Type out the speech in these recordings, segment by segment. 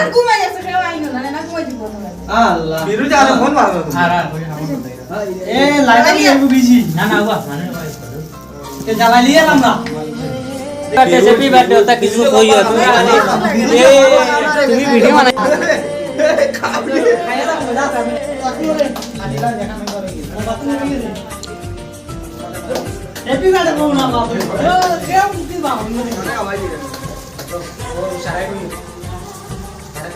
আর ঘুমাই আছে কেউ আইনো না না ঘুমাই দিব না আল্লাহ বিরুজে আরে ফোন মারো আর আর এ লাইটা নিয়ে আমি বিজি না না বাবা মানে কে জ্বালাই লিয়ে এলাম না বার্থডে হ্যাপি বার্থডে ওটা কিছু কইও তুমি এ তুমি ভিডিও বানাই হ্যাপি বার্থডে বউ না ও কেউ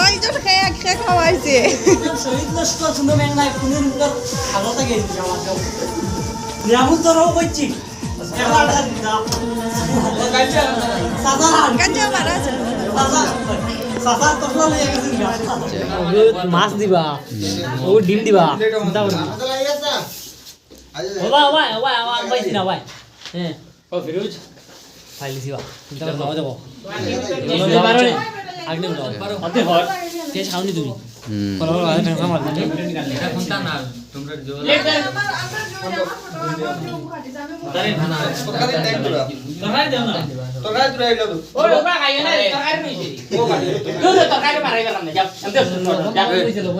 ওই তো খেয়ে খেয়ে খাওয়াইছে। মাছ দিবা ও ডিম দিবা। চিন্তা পাইছি না হ্যাঁ। ও ফিরোজ। ফাইল দিবা চিন্তা করবি নাও যাব। হয় ও না তরকারি নিছি ও যাও আমি শুনলো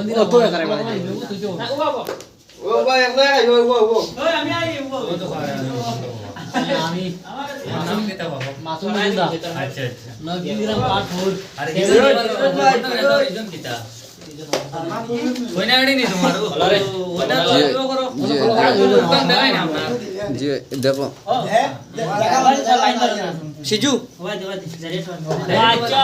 ও তো করে বাবা আমি আই ও আমি মাসুম জিন্দা আচ্ছা আচ্ছা না দিলাম পাট ফুল আরে জি দেখো সিজু আচ্ছা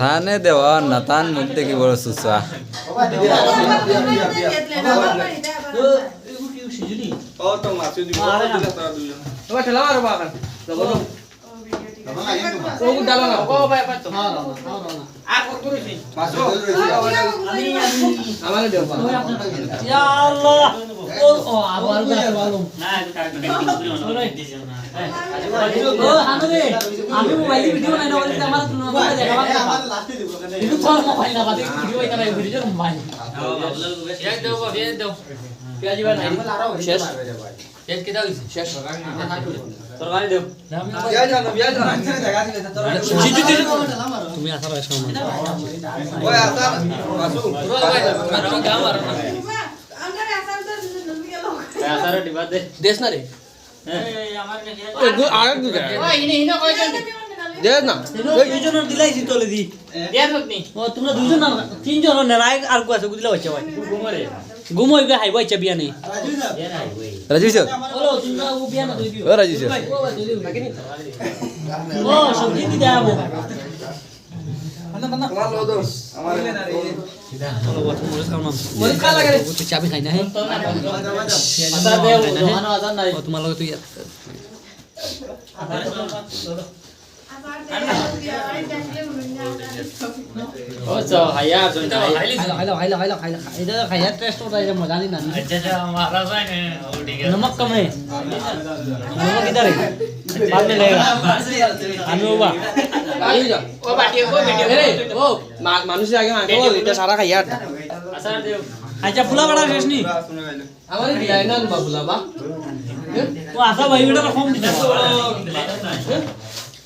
থানে দেওয়া না তান মুখ দেখি বড় সুসা ও তো দিব দিলা ও ও আবার ভালো ও আমি মোবাইলে ভিডিও নাই না বলে আমার তুমি আমাকে দেখাবা কিন্তু তোর মোবাইল না বাদে ভিডিও এটা নাই ভিডিও মোবাইল শেষ দেও বা শেষ দেও পেঁয়াজি বা নাই শেষ। শেষ কি দাও শেষ। তরকারি দেও। বিয়া জানো বিয়া জানো তুমি আসা রাখো ওই আসা মাসু দেশ না রে? দিলাইছি তলে দি ও তোমরা দুইজন না তিনজন না নাই আর কো আছে বুঝলা বাচ্চা ভাই? ঘুমোই গে হাইবা ইচ্ছা বিয়া নেই। রাজু স্যার ও বিয়া না দুই দিও ও রাজু স্যার ও সবজি দি দেবো তোমার লো তো আমার চাবি খাই না তোমার লগে नमक कम है नमक इधर है बाद में लगेगा আমি বাবা মানুষের আগে মাংস এটা সারা খাইয়া আচ্ছা ফুলা কাটা শেষ নি শুনে গেল আমার বিলাই না বাবুলা বা ও আসা ভাই এটা কম দিছে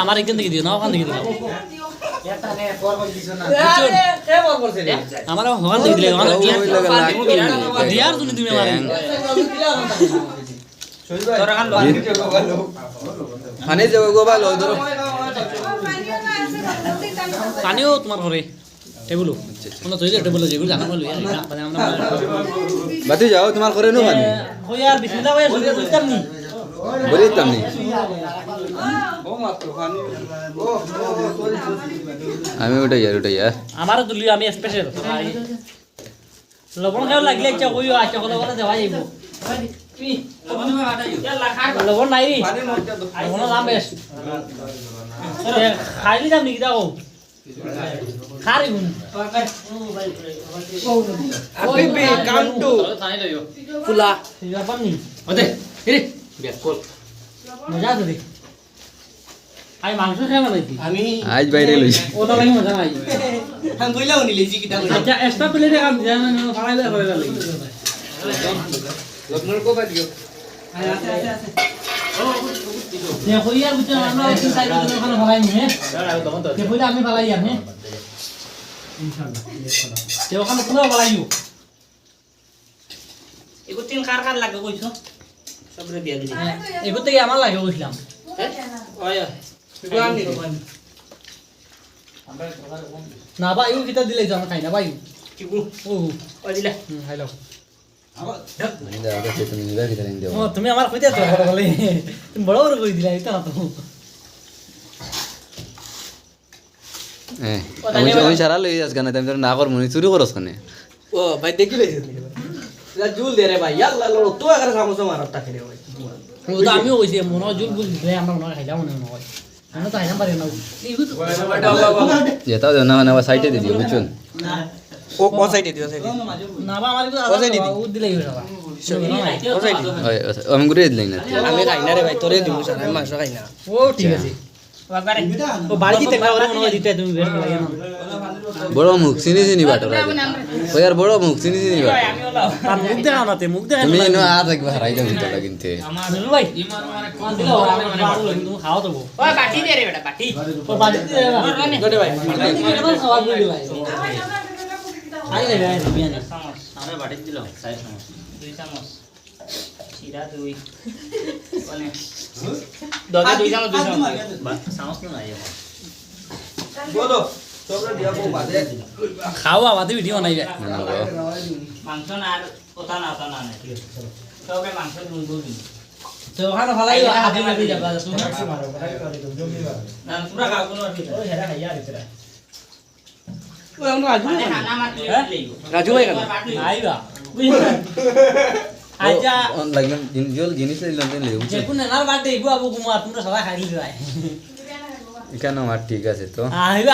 আমার এখান থেকে দিও না ওখান থেকে দিও আমার ওখান থেকে তুমি তুমি আমার পানিও তোমার ঘরে টেবুলো কোনো তৈরি টেবুলো যেগুলো জানা বলি মানে আমরা বাতি যাও তোমার করে নো খানে হই আর বিসমিল্লাহ ভাই শুরু করতাম নি। বলি তামনি ও মাত্র পানি আমি ওটাই আর ওটাই আর। আমারও আমি স্পেশাল লবণ খাও লাগলে ইচ্ছা কইও আচ্ছা কথা বলে দেওয়া যাইব। লবণ নাই রে। মরতে দাম বেশ। খাইলি দাম নাকি দেখো। খারি গুণ হাবিবি কাম টু ফুলা ব্যাপার নি ওদে রে মজা আছে রে আমি মাংস খাই বানাইছি আমি আজ বাইরে লইছি। ওটা লাগি মজা নাই কইলাও কিটা আচ্ছা। এক্সট্রা প্লেটে কাম দিয়া না ফাড়াইলে করে লাগি লগ্নের কো বাদ গিয়ে নে কইয়া বুঝছ আমরা তিন চার জন ওখানে ফালাই নি হ্যাঁ কইলা আমি ফালাই হ্যাঁ ইনশাআল্লাহ তে ওখানে পুরো ফালাইও এগো তিন কার কার লাগে কইছো? সবরে দিয়া দিছি এগুলো থেকে আমার লাগে কইছিলাম। ওই না ভাই ও কিতা দিলে জানা খাই না ভাই কিবু? ও ওই দিলা। হুম খাইলাম তুমি আমার কইতে তো বলে তুমি বড় বড় কই দিলা এটা তো আমি আমি সারা লই আজকে না তুমি না কর মনি চুরি করছ কানে ও ভাই দেখি লইছিস যা জুল দে রে ভাই ইয়াল্লা লড়ো তো আগে সামোসা মারার টাকে রে ভাই ও তো আমিও কইছি মনে জুল বুল দিলে আমরা মনে খাইলাম মনে হয় আমি তো খাইলাম পারি না তো দেও না মানে আবার সাইডে দি দিও বুঝছুন ও কোন সাইডে দিও সাইডে না বা আমার ও সাইডে দি। ও আমি দিলাই না। আমি খাই না রে ভাই তোরে দিমু স্যার আমি মাংস খাই না। ও ঠিক আছে। ও বাড়ি দিতে খাওয়া মনে দিতে তুমি বের করে না। বড় মুখ চিনি চিনি ওই আর বড় মুখ চিনি চিনি মুখ না তে মুখ তুমি হারাই ভাই কোন দিলে তুমি খাও তো ওই বাটি দে রে বেটা বাটি। ও বাড়ি দিতে না। গটে ভাই কেমন সওয়াল ভাই খাই লে ভাই বিয়ানি চামচ আমরা বাটি দিল চাই চামচ দুই চামচ চিরা দুই মানে দগে দুই চামচ দুই চামচ চামচ তো নাই বলো খাওয়া বাদে ভিডিও নাই না মাংস না আর না না নাই মাংস তো ওখানে যাবা না পুরা খাও কোনো ও হেরা খাইয়া দিতে ও আমরা রাজু ভাই কেন আইবা লাগলাম জিনিস জিনিস লাইলাম দেন লেউ যে কোন নার বাড়তে ইগু আবু কুমার তোমরা সবাই খাইলি ভাই এখানে আমার ঠিক আছে তো আইবা